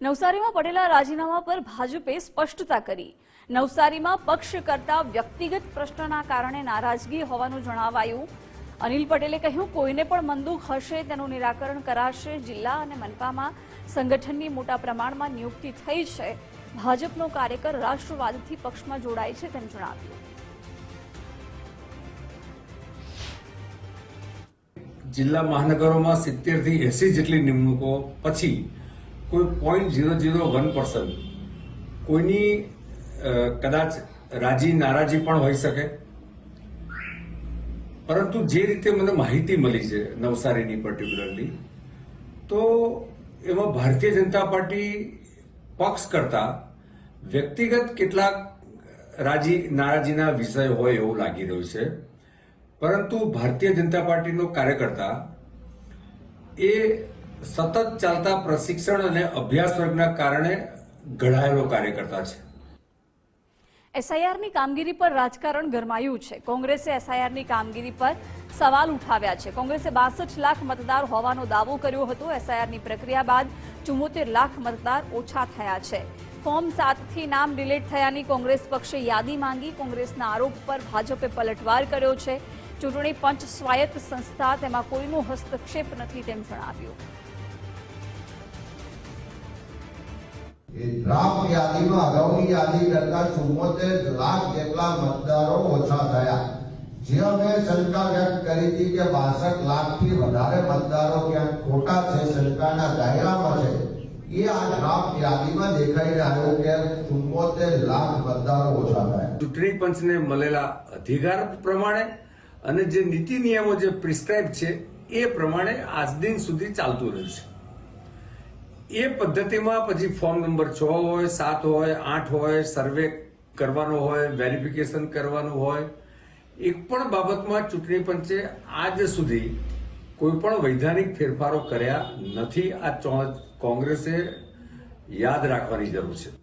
નવસારીમાં પડેલા રાજીનામા પર ભાજપે સ્પષ્ટતા કરી. નવસારીમાં પક્ષ કરતા વ્યક્તિગત પ્રશ્નના કારણે નારાજગી હોવાનું જણાવાયું. અનિલ પટેલે કહ્યું, કોઈને પણ મંદુક હશે તેનું નિરાકરણ કરાશે. જિલ્લા અને મનપામાં સંગઠનની મોટા પ્રમાણમાં નિયુક્તિ થઈ છે. ભાજપનો કાર્યકર રાષ્ટ્રવાદથી પક્ષમાં જોડાય છે, તેમ જણાવ્યું. જિલ્લા મહાનગરોમાં સિત્તેરથી એસી જેટલી નિમણૂકો પછી કોઈ point zero zero one percent કોઈની કદાચ રાજી, નારાજી પણ હોઈ શકે. પરંતુ જે રીતે મને માહિતી મળી છે નવસારીની પર્ટિક્યુલરલી તો એમાં ભારતીય જનતા પાર્ટી પક્ષ કરતા વ્યક્તિગત કેટલાક રાજી, નારાજીના વિષય હોય એવું લાગી રહ્યું છે. પરંતુ ભારતીય જનતા પાર્ટીનો કાર્યકર્તા એ સતત ચાલતા પ્રશિક્ષણ અને અભ્યાસ વર્ગના કારણે ઘડાયેલો કાર્યકર્તા છે. એસઆઈઆરની કામગીરી પર રાજકારણ ગરમાયું છે. કોંગ્રેસે એસઆઈઆરની કામગીરી પર સવાલ ઉઠાવ્યા છે. કોંગ્રેસે બાસઠ લાખ મતદાર હોવાનો દાવો કર્યો હતો. એસઆઈઆરની પ્રક્રિયા બાદ ચુમ્મોતેર લાખ મતદાર ઓછા થયા છે. ફોર્મ સાતથી નામ ડિલીટ થયાની કોંગ્રેસ પક્ષે યાદી માંગી. કોંગ્રેસના આરોપ પર ભાજપે પલટવાર કર્યો છે. ચૂંટણી પંચ સ્વાયત્ત સંસ્થા તેમાં કોઈનો હસ્તક્ષેપ નથી તેમ જણાવ્યું. ડ્રાફ્ટ યાદીમાં અગાઉની યાદી કરતા ચુમ્મોતેર લાખ જેટલા મતદારો ઓછા થયા. જે અમે શંકા વ્યક્ત કરી હતી કે બાસઠ લાખથી વધારે મતદારો ક્યાંક ખોટા છે શંકાના દાયરામાં છે એ આ ડ્રાફ્ટ યાદીમાં દેખાઈને આવ્યું કે ચુમ્મોતેર લાખ મતદારો ઓછા થયા. ચૂંટણી પંચને મળેલા અધિકાર પ્રમાણે અને જે નીતિ નિયમો જે પ્રિસ્ક્રાઇબ છે, એ પ્રમાણે આજ દિન સુધી ચાલતું રહ્યું છે. એ પદ્ધતિમાં પછી ફોર્મ નંબર છ હોય, સાત હોય, આઠ હોય સર્વે કરવાનો હોય વેરિફિકેશન કરવાનું હોય, એક પણ બાબતમાં ચૂંટણી પંચે આજ સુધી કોઈ પણ વૈધાનિક ફેરફારો કર્યા નથી. આ કોંગ્રેસે યાદ રાખવાની જરૂર છે.